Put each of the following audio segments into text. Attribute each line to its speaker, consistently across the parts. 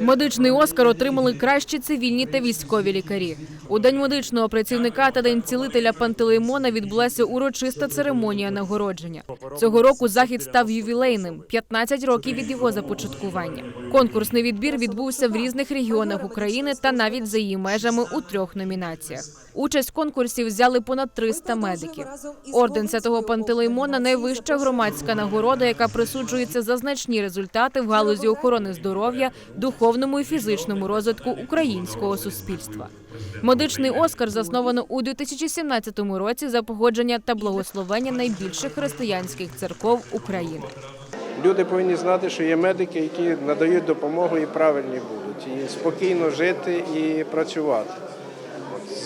Speaker 1: Медичний Оскар отримали кращі цивільні та військові лікарі. У день медичного працівника та день цілителя Пантелеймона відбулася урочиста церемонія нагородження. Цього року захід став ювілейним 15 років від його започаткування. Конкурсний відбір відбувся в різних регіонах України та навіть за її межами у трьох номінаціях. Участь в конкурсі взяли понад 300 медиків. Орден Святого Пантелеймона найвища громадська нагорода, яка присуджується за значні результати в галузі охорони здоров'я, духовному і фізичному розвитку українського суспільства. Медичний Оскар засновано у 2017 році за погодження та благословення найбільших християнських церков України.
Speaker 2: Люди повинні знати, що є медики, які надають допомогу і правильні будуть, і спокійно жити і працювати.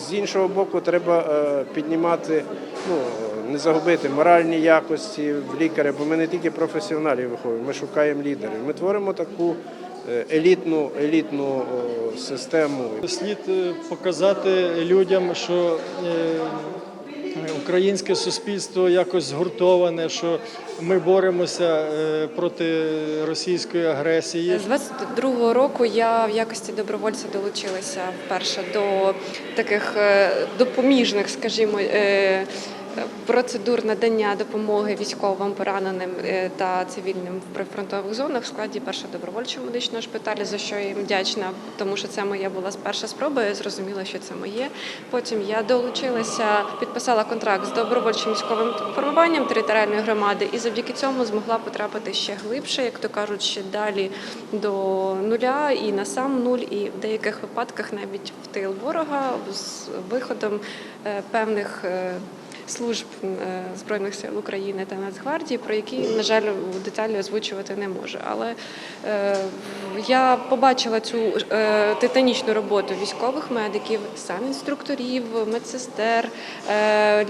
Speaker 2: З іншого боку, треба е, піднімати, ну, не загубити моральні якості в лікаря, бо ми не тільки професіоналів виховуємо, ми шукаємо лідерів. Ми творимо таку елітну, елітну систему.
Speaker 3: Слід е, показати людям, що е, українське суспільство якось згуртоване, що ми боремося е, проти російської агресії.
Speaker 4: З 22-го року я в якості добровольця долучилася вперше до таких е, допоміжних, скажімо, е, процедур надання допомоги військовим пораненим е, та цивільним в прифронтових зонах в складі першого добровольчого медичного шпиталю, за що я їм вдячна, тому що це моя була перша спроба. Я зрозуміла, що це моє. Потім я долучилася, підписала контракт з добровольчим військовим формуванням територіальної громади, і завдяки цьому змогла потрапити ще глибше, як то кажуть, ще далі до нуля і на сам нуль, і в деяких випадках навіть в тил ворога з виходом е, певних. Служб е, збройних сил України та Нацгвардії, про які, на жаль, деталі озвучувати не можу. Але е, я побачила цю е, титанічну роботу військових медиків, санінструкторів, медсестер,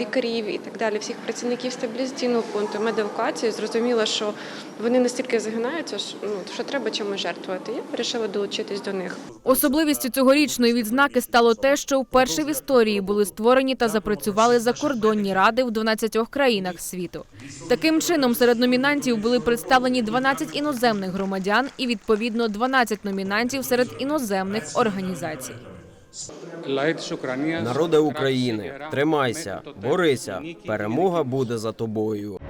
Speaker 4: лікарів і так далі, всіх працівників стабілізаційного пункту, медевакуації. Зрозуміла, що вони настільки загинаються, що, ну, що треба чимось жертвувати. Я вирішила долучитись до них.
Speaker 1: Особливістю цьогорічної відзнаки стало те, що вперше в історії були створені та запрацювали закордонні ради в 12 країнах світу. Таким чином, серед номінантів були представлені 12 іноземних громадян і відповідно 12 номінантів серед іноземних організацій.
Speaker 5: Народи України, тримайся, борися. Перемога буде за тобою.